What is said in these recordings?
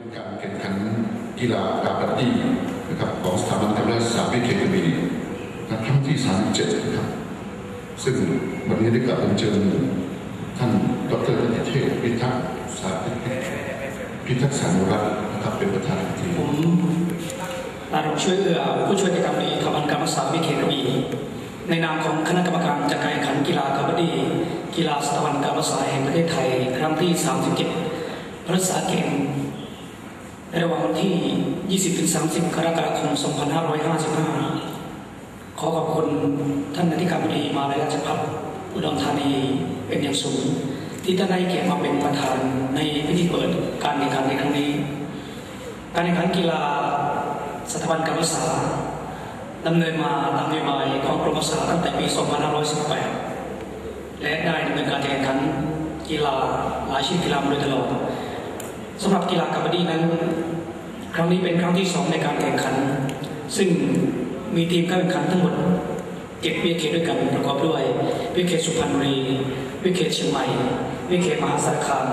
เป็นการแข่งขันกีฬากาบัดดี้นะครับของสถาบันการศึกษาวิเทคบีนะครั้งที่ 37นะครับซึ่งวันนี้ได้กลับเชิญท่านดรนิเทศพิทักษ์สาพิทักษ์สานุรักษ์นะครับเป็นประธานทีผมนายช่วยเอื้อผู้ช่วยกิจกรรมดีสถาบันการศึกษาวิเทคบีในนามของคณะกรรมการจัดการแข่งขันกีฬากาบัดดี้กีฬาสถาบันการศึกษาแห่งประเทศไทย ครั้งที่ 37พระษาเกมใน ระหว่างวันที่ 20-30 กรกฎาคม 2555 ขอขอบคุณท่านอธิการบดีมาลายราชพัฒอุดรธานีเป็นอย่างสูง ที่ท่านได้เกียรติมาเป็นประธานในพิธีเปิดการแข่งขันในครั้งนี้ การแข่งขันกีฬาสถาบันการศึกษาดำเนินมาตามนโยบายของกรมศึกษาตั้งแต่ปี 2518 และได้ดำเนินการแข่งขันกีฬาหลายชนิดกีฬามาโดยตลอด สำหรับกีฬากาบบดีนั้น ครั้งนี้เป็นครั้งที่สองในการแข่งขัน ซึ่งมีทีมการแข่งขันทั้งหมดเจ็ดวิเขตด้วยกันประกอบด้วยวิเขตสุพรรณบุรีวิเขตเชียงใหม่วิเขตมหาสารคาม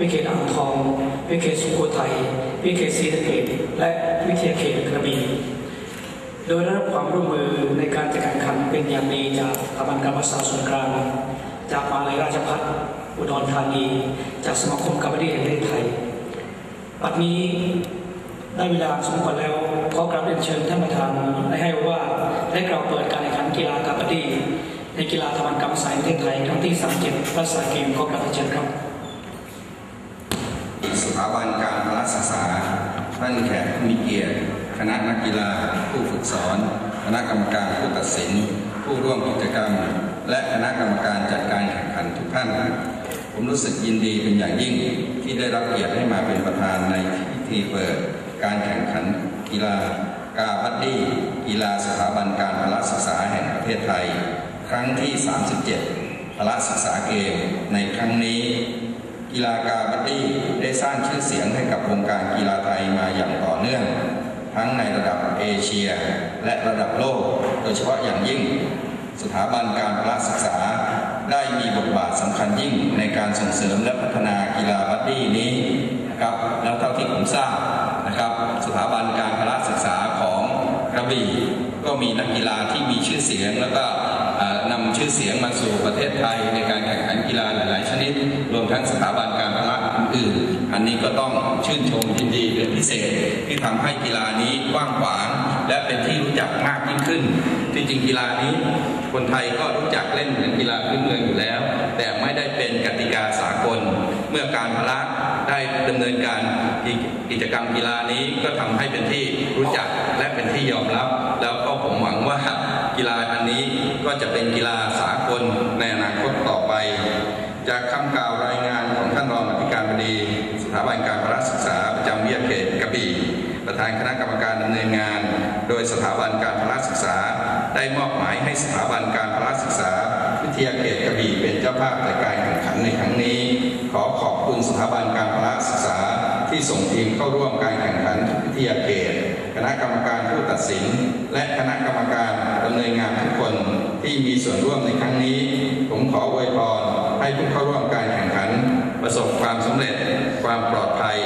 วิเขตอ่างทองวิเขตสุโขทัยวิเขตศรีสะเกษและวิเขตเขตกระบี่โดยได้รับความร่วมมือในการจัดการแข่งขันเป็นอย่างดีจากสถาบันการศึกษาส่วนกลางจากมหาลัยราชภัฏอุดรธานี จากสมาคมกาบดีแห่งประเทศไทย ปัจนี้ได้เวลาสมควรแล้วขอกราบเรียนเชิญท่านประธานได้ให้ว่าได้กล่าวเปิดการแข่งขันกีฬากาบดีในกีฬาทวันกรรมสายประเทศไทยครั้งที่37รัศดาเกมขอกราบเรียนเชิญครับสถาบันการพละศึกษาท่านแขกผู้มีเกียรติคณะนักกีฬา ผู้ฝึกสอนคณะกรรมการผู้ตัดสิน ผู้ร่วมกิจกรรม และคณะกรรมการจัดการแข่งขันทุกท่าน ผมรู้สึกยินดีเป็นอย่างยิ่งที่ได้รับเกียรติให้มาเป็นประธานในพิธีเปิดการแข่งขันกีฬากาบัดดี้กีฬาสถาบันการพละศึกษาแห่งประเทศไทย ครั้งที่ 37 พละศึกษาเกมในครั้งนี้ กีฬากาบัดดี้ได้สร้างชื่อเสียงให้กับวงการกีฬาไทยมาอย่างต่อเนื่อง ทั้งในระดับเอเชียและระดับโลก โดยเฉพาะอย่างยิ่ง สถาบันการพละศึกษา ได้มีบทบาทสำคัญยิ่งในการส่งเสริมและพัฒนากีฬาบัดดี้นี้นะครับแล้วเท่าที่ผมทราบนะครับสถาบันการพละศึกษาของกระบี่ก็มีนักกีฬาที่มีชื่อเสียงแล้วก็นำชื่อเสียงมาสู่ประเทศไทยในการแข่งขันกีฬาหลาย ๆ ชนิด รวมทั้งสถาบันการพละอื่นๆอันนี้ก็ต้องชื่นชมยินดีเป็นพิเศษที่ทำให้กีฬานี้กว้างขวาง และเป็นที่รู้จักมากยิ่งขึ้น ที่จริงกีฬานี้คนไทยก็รู้จักเล่นเหมือนกีฬาพื้นเมืองอยู่แล้ว แต่ไม่ได้เป็นกติกาสากล เมื่อการพละได้ดำเนินการกิจกรรมกีฬานี้ก็ทำให้เป็นที่รู้จักและเป็นที่ยอมรับ แล้วก็ผมหวังว่ากีฬาอันนี้ก็จะเป็นกีฬาสากลในอนาคตต่อไป จากคำกล่าวรายงานของท่านรองอธิการบดีสถาบันการพละศึกษาประจำวิทยาเขตกระบี่ประธานคณะกรรมการดำเนินงาน โดยสถาบันการพละศึกษา ได้มอบหมายให้สถาบันการพละศึกษา วิทยาเขตกระบี่เป็นเจ้าภาพในการแข่งขันในครั้งนี้ ขอขอบคุณสถาบันการพละศึกษา ที่ส่งทีมเข้าร่วมการแข่งขันทุกวิทยาเขตคณะกรรมการผู้ตัดสิน และคณะกรรมการดำเนินงานทุกคนที่มีส่วนร่วมในครั้งนี้ ผมขออวยพรให้ผู้เข้าร่วมการแข่งขัน ประสบความสำเร็จ ความปลอดภัย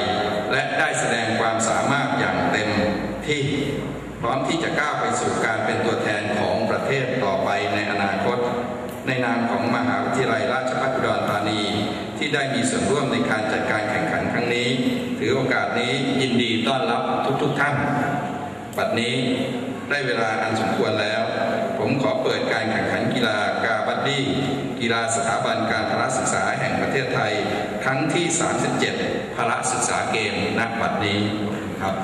และได้แสดงความสามารถอย่างเต็มที่ พร้อมที่จะก้าวไปสู่การเป็นตัวแทนของประเทศต่อไปในอนาคต ในนามของมหาวิทยาลัยราชภัฏอุดรธานี ที่ได้มีส่วนร่วมในการจัดการแข่งขันครั้งนี้ ถือโอกาสนี้ยินดีต้อนรับทุกๆทท่านบัดนี้ได้เวลาอันสมควรแล้ว ผมขอเปิดการแข่งขันกีฬากาบัดดี้กีฬาสถาบันการพละศึกษาแห่งประเทศไทย ครั้งที่ 37พละศึกษาเกมณบัดนี้ครับ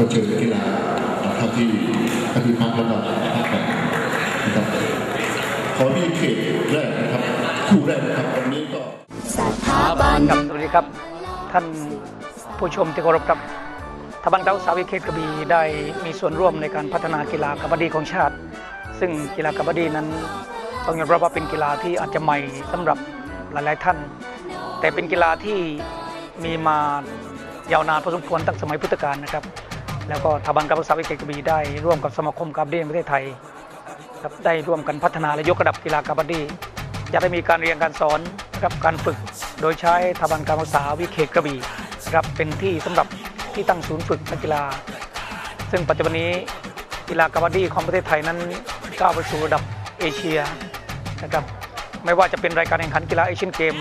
กีฬาท่าที่ท่านพิพัฒน์แล้วก็ภาคแปนะครับขอมีเขตแรกนะครับคู่แรกนะครับวันนี้ก็สถาบันครับสวัสดีครับ ท่านผู้ชมที่เคารพครับทบันเก้าสาวิเขตกระบี่ได้มีส่วนร่วมในการพัฒนากีฬากบดีของชาติ ซึ่งกีฬากบดีนั้นต้องยอมรับว่าเป็นกีฬาที่อาจจะใหม่สำหรับหลาย ๆ ท่าน แต่เป็นกีฬาที่มีมายาวนานพอสมควรตั้งสมัยพุทธกาลนะครับ แล้วก็ทบันเก้าสาวิเขตกระบี่ได้ร่วมกับสมาคมกบดีแห่งประเทศไทยครับได้ร่วมกันพัฒนาและยกระดับกีฬากบดีจะได้มีการเรียนการสอนรับการฝึก โดยใช้ทบันการภาษาวิเขตกระบี่ครับเป็นที่สำหรับที่ตั้งศูนย์ฝึกนักกีฬา ซึ่งปัจจุบันนี้กีฬากบดีของประเทศไทยนั้นก้าวไปสู่ระดับเอเชียนะครับไม่ว่าจะเป็นรายการแข่งขันกีฬาเอเชียนเกม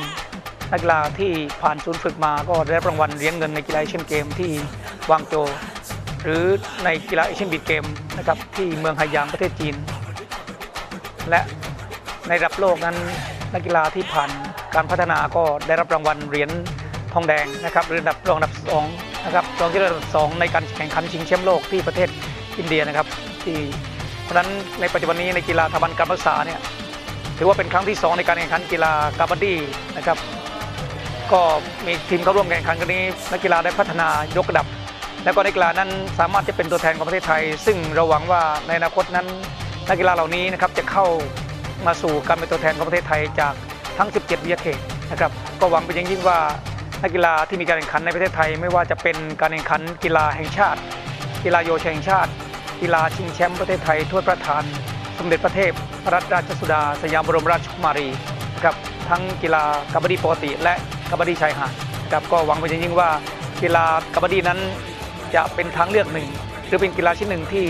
นักกีฬาที่ผ่านศูนย์ฝึกมาก็ได้รับรางวัลเหรียญเงินในกีฬาเอเชียนเกมที่วางโจ หรือในกีฬาเอเชียนบีเกมนะครับที่เมืองไฮยางประเทศจีน และในระดับโลกนั้นนักกีฬาที่ผ่านการพัฒนาก็ได้รับรางวัลเหรียญทองแดงนะครับระดับรองดับสองนะครับรองที่ระดับสองในการแข่งขันชิงแชมป์โลกที่ประเทศอินเดียนะครับที่เพราะนั้นในปัจจุบันนี้ในกีฬาทบันการภาษาเนี่ยถือว่าเป็นครั้งที่สองในการแข่งขันกีฬากาบาดีนะครับ ก็มีทีมเข้าร่วมแข่งขันกันนี้นักกีฬาได้พัฒนายกระดับ แล้วก็นักกีฬานั้นสามารถจะเป็นตัวแทนของประเทศไทย ซึ่งเราหวังว่าในอนาคตนั้น นักกีฬาเหล่านี้นะครับจะเข้ามาสู่การเป็นตัวแทนของประเทศไทยจากทั้ง 17 วิทยาเขตนะครับก็หวังเป็นอย่างยิ่งว่านักกีฬาที่มีการแข่งขันในประเทศไทย ไม่ว่าจะเป็นการแข่งขันกีฬาแห่งชาติ กีฬาโยชแห่งชาติ กีฬาชิงแชมป์ประเทศไทยถ้วยพระทาน สมเด็จพระเทพรัตนราชสุดา สยามบรมราชกุมารีนะครับทั้งกีฬากบดีปกติ และกบดีชายหาดนะครับก็หวังเป็นอย่างยิ่งว่ากีฬากบดีนั้น จะเป็นทางเลือกหนึ่ง หรือเป็นกีฬาชิ้นหนึ่งที่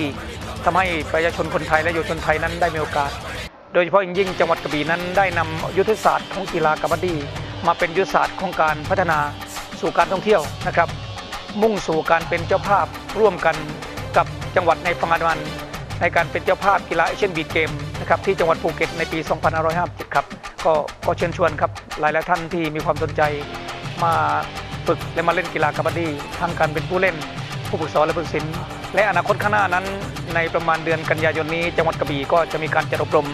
ทำให้ประชาชนคนไทยและเยาวชนไทยนั้นได้มีโอกาส โดยเฉพาะอย่างยิ่งจังหวัดกระบี่นั้นได้นำยุทธศาสตร์ของกีฬากบดีมาเป็นยุทธศาสตร์ของการพัฒนาสู่การท่องเที่ยวนะครับ มุ่งสู่การเป็นเจ้าภาพร่วมกันกับจังหวัดในฝั่งอันดามันในการเป็นเจ้าภาพกีฬาเอเชียนบีเกมนะครับที่จังหวัดภูเก็ตในปี 2557 ครับ ก็ก็เชิญชวนครับหลายๆท่านที่มีความสนใจมาฝึกและมาเล่นกีฬากบดีทั้งการเป็นผู้เล่น ผู้ฝึกสอนและผู้ตัดสิน และอนาคตข้างหน้านั้น ในประมาณเดือนกันยายนนี้ จังหวัดกระบี่ก็จะมีการจัดอบรม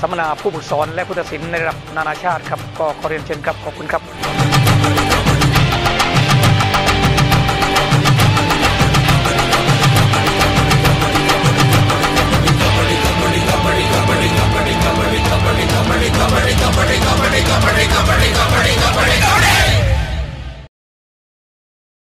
สัมมนาผู้ฝึกสอนและผู้ตัดสินในระดับนานาชาติครับก็ขอเรียนเชิญครับขอบคุณครับ